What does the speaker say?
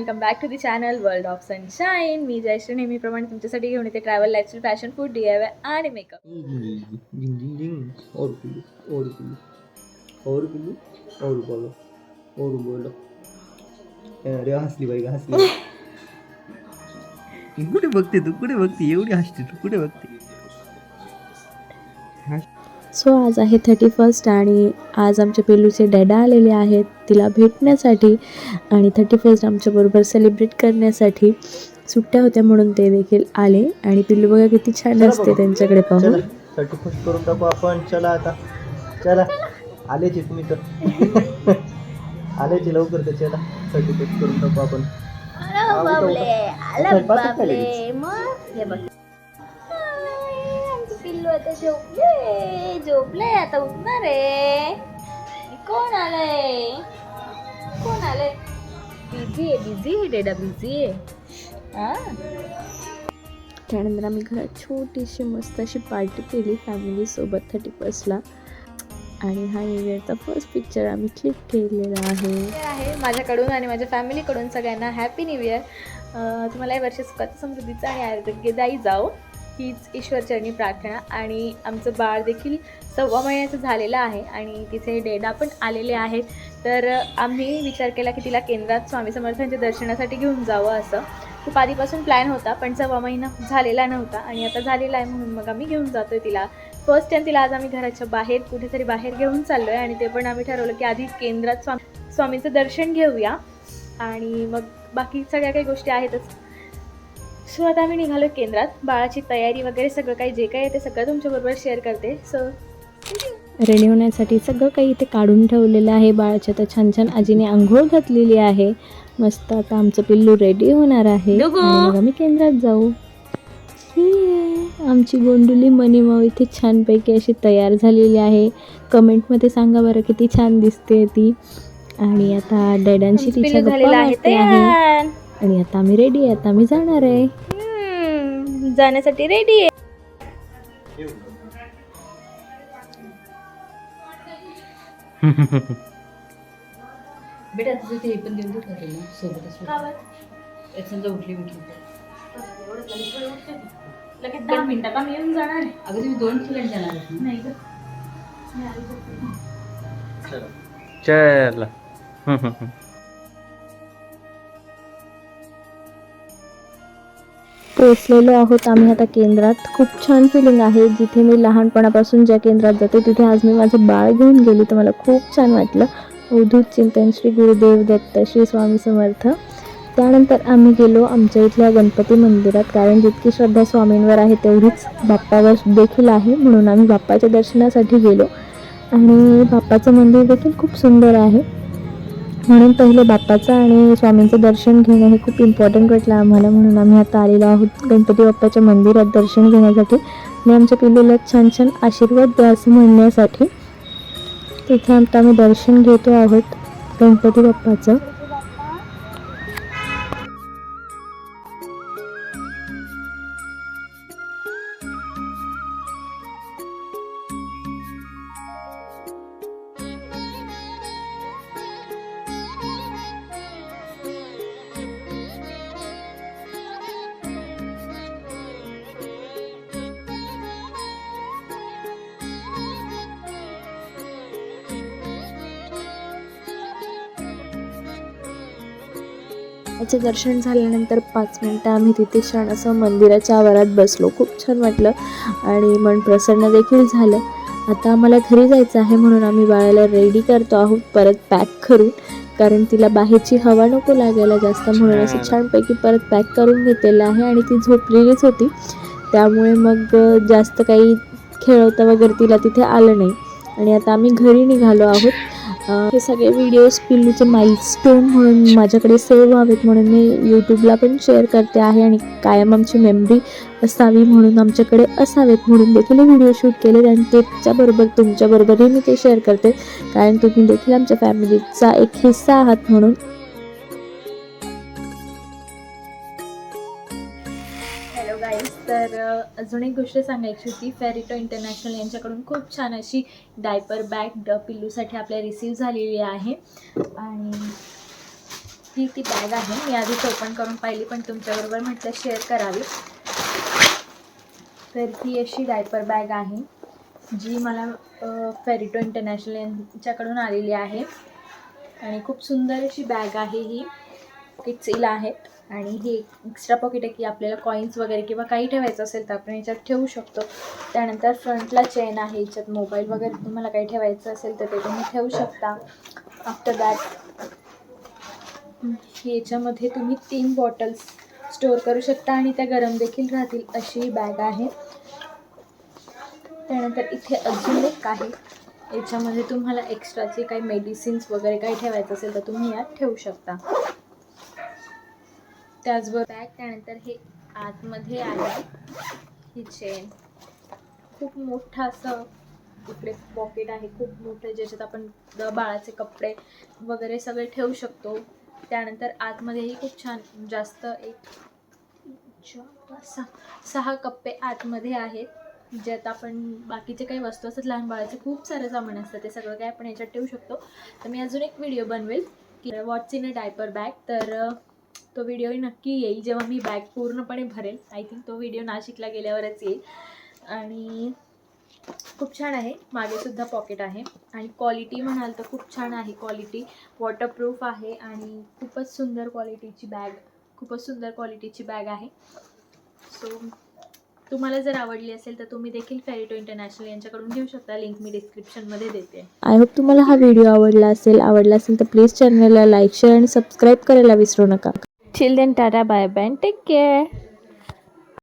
Welcome back to the channel world of sunshine मी जयश्री नेहमीप्रमाणे तुमच्यासाठी घेऊन येते travel lifestyle fashion food D I आणि मेकअप और पिल्लू और पिल्लू और पिल्लू और बोलो और बोलो। अरे हसली बाई हसली कुठे बघते तू? कुठे बघते? एवढी हसते तू कुठे बघते? सो आज आहे थर्टी फर्स्ट आणि आज आमच्या पिल्लूचे डॅडा आलेले आहेत. तिला भेटण्यासाठी आणि थर्टी फर्स्ट आमच्याबरोबर सेलिब्रेट करण्यासाठी सुट्ट्या होत्या म्हणून ते देखील आले. आणि पिल्लू बघा किती छान असते. त्यांच्याकडे पाहून. थर्टी फर्स्ट करून टाकू आपण. चला आता. चला. आलेचे तुम्ही तर. आलेचे लवकर तर चला थर्टी फर्स्ट करून टाकू आपण. पिल्लू आता झोपले झोपले आता उठणार आहे. कोण आलंय? कोण आलंय? बिझी आहे बिझी आहे डेडा बिझी आहे. हा? त्यानंतर आम्ही घरात छोटीशी मस्त अशी पार्टी केली फॅमिलीसोबत थर्टी फर्स्टला आणि हा न्यू इयरचा फर्स्ट पिक्चर आम्ही क्लिक केलेला आहे. आहे माझ्याकडून आणि माझ्या फॅमिलीकडून सगळ्यांना. हॅपी न्यू इयर तुम्हाला या वर्षी सुखाचं समृद्धीचं आणि आरोग्यदायी जाओ हीच ईश्वरचरणी प्रार्थना. आणि आमचं बाळ देखील सव्वा महिन्याचं झालेलं आहे आणि तिथे डेडा पण आलेले आहेत. तर आम्ही विचार केला की तिला केंद्रात स्वामी समर्थांच्या दर्शनासाठी घेऊन जावं असं. खूप आधीपासून प्लॅन होता पण सव्वा महिना झालेला नव्हता आणि आता झालेला आहे म्हणून मग आम्ही घेऊन जातो आहे तिला. फर्स्ट टाइम तिला आज आम्ही घराच्या बाहेर कुठेतरी बाहेर घेऊन चाललो आहे आणि ते पण आम्ही ठरवलं की आधी केंद्रात स्वामी स्वामींचं दर्शन घेऊया. आणि मग बाकी सगळ्या काही गोष्टी आहेतच. सो आता आम्ही निघालो केंद्रात. बाळाची तयारी वगैरे सगळं काही जे काही आहे ते सगळं तुमच्याबरोबर शेअर करते. सो रेडी होण्यासाठी सगळं काही इथे काढून ठेवलेलं आहे. बाळाच्या तर छान छान आजीने आंघोळ घातलेली आहे. मस्त आता आमचं पिल्लू रेडी होणार आहे. मग आम्ही केंद्रात जाऊ. ही आमची गोंडुली मनीमाऊ इथे छानपैकी अशी तयार झालेली आहे. कमेंटमध्ये सांगा बरं किती छान दिसते ती. आणि आता डॅडांशी तिच्या गप्पा झालेला आहे. आणि आता आम्ही रेडी आहे आता आम्ही जाणार आहे. हम्म, जाण्यासाठी रेडी आहे. बेटा तुझं ते पण देऊन देऊ तुला सोबतच एक समजा उठली उठली. लगेच दहा मिनिटात आम्ही येऊन जाणार आहे. अगं तुम्ही दोन जाणार ना? नाही गं. चला. पोचलेलो आहोत आम्ही आता केंद्रात. खूप छान फिलिंग आहे. जिथे मी लहानपणापासून ज्या केंद्रात जाते तिथे आज मी माझं बाळ घेऊन गेली. तर मला खूप छान वाटलं. अवधूत चिंतन श्री गुरुदेव दत्त श्री स्वामी समर्थ. त्यानंतर आम्ही गेलो आमच्या इथल्या गणपती मंदिरात. कारण जितकी श्रद्धा स्वामींवर आहे तेवढीच बाप्पावर देखील आहे. म्हणून आम्ही बाप्पाच्या दर्शनासाठी गेलो. आणि बाप्पाचं मंदिर देखील खूप सुंदर आहे. म्हणून पहिले बाप्पाचं आणि स्वामींचं दर्शन घेणं हे खूप इम्पॉर्टंट वाटलं आम्हाला. म्हणून आम्ही आता आलेलो आहोत गणपती बाप्पाच्या मंदिरात दर्शन घेण्यासाठी. आणि आमच्या पिल्लूला छान छान आशीर्वाद द्या असं म्हणण्यासाठी. तिथे आता आम्ही दर्शन घेतो आहोत गणपती बाप्पाचं. याचं दर्शन झाल्यानंतर पाच मिनटं आम्ही तिथे छान असं मंदिराच्या आवारात बसलो. खूप छान वाटलं आणि मन प्रसन्न देखील झालं. आता आम्हाला घरी जायचं आहे म्हणून आम्ही बाळाला रेडी करतो आहोत. परत पॅक करून कारण तिला बाहेरची हवा नको लागायला जास्त म्हणून असं छानपैकी परत पॅक करून घेतलेलं आहे आणि ती झोपलेलीच होती. त्यामुळे मग जास्त काही खेळवता वगैरे तिला तिथे आलं नाही. आणि आता आम्ही घरी निघालो आहोत. हे सगळे व्हिडिओज पिल्लूचे माइलस्टोन म्हणून माझ्याकडे सेव्ह व्हावेत म्हणून मी यूट्यूबला पण शेअर करते आहे आणि कायम आमची मेमरी असावी म्हणून आमच्याकडे असावेत म्हणून देखील व्हिडिओ शूट केले आणि त्याच्याबरोबर तुमच्याबरोबरही मी ते शेअर करते. कारण तुम्ही देखील आमच्या फॅमिलीचा एक हिस्सा आहात म्हणून तर अजून एक गोष्ट सांगायची होती. फेरिटो इंटरनॅशनल यांच्याकडून खूप छान अशी डायपर बॅग पिल्लूसाठी आपल्या रिसीव झालेली आहे. आणि ही ती बॅग आहे. मी आधीच ओपन करून पाहिली पण तुमच्याबरोबर म्हटलं शेअर करावी. तर ही अशी डायपर बॅग आहे जी मला फेरिटो इंटरनॅशनल यांच्याकडून आलेली आहे. आणि खूप सुंदर अशी बॅग आहे ही. किट्सीला आहेत आणि हे एक्स्ट्रा पॉकेट आहे की आपल्याला कॉईन्स वगैरे किंवा काही ठेवायचं असेल तर आपण याच्यात ठेवू शकतो. त्यानंतर फ्रंटला चेन आहे याच्यात मोबाईल वगैरे तुम्हाला काही ठेवायचं असेल तर ते तुम्ही ठेवू शकता. आफ्टर दॅट याच्यामध्ये तुम्ही तीन बॉटल्स स्टोअर करू शकता आणि त्या गरम देखील राहतील अशी बॅग आहे. त्यानंतर इथे अजून एक आहे. याच्यामध्ये तुम्हाला एक्स्ट्राचे काही मेडिसिन्स वगैरे काही ठेवायचं असेल तर तुम्ही यात ठेवू शकता. त्याचबरोबर बॅग त्यानंतर हे आतमध्ये आहे. ही चेन खूप मोठं असं इकडे पॉकेट आहे. खूप मोठं ज्याच्यात आपण बाळाचे कपडे वगैरे सगळे ठेवू शकतो. त्यानंतर आतमध्येही खूप छान जास्त एक सहा सहा कप्पे आतमध्ये आहेत. ज्यात आपण बाकीचे काही वस्तू असतात लहान बाळाचे खूप सारं सामान असतं ते सगळं काही आपण याच्यात ठेवू शकतो. तर मी अजून एक व्हिडिओ बनवेल की what's in a diaper bag तर तो व्हिडिओही नक्की येईल. जेव्हा मी बॅग पूर्णपणे भरेल आय थिंक तो व्हिडिओ नाशिकला गेल्यावरच येईल. आणि खूप छान आहे. मागेसुद्धा पॉकेट आहे. आणि क्वालिटी म्हणाल तर खूप छान आहे क्वालिटी वॉटरप्रूफ आहे आणि खूपच सुंदर क्वालिटीची बॅग खूपच सुंदर क्वालिटीची बॅग आहे. सो तुम्हाला जर आवडली असेल तर तुम्ही देखील फेरिटो इंटरनॅशनल यांच्याकडून घेऊ शकता. लिंक मी डिस्क्रिप्शनमध्ये देते. आय होप तुम्हाला हा व्हिडिओ आवडला असेल. आवडला असेल तर प्लीज चॅनलला लाईक शेअर आणि सबस्क्राईब करायला विसरू नका. Children tata bye bye take care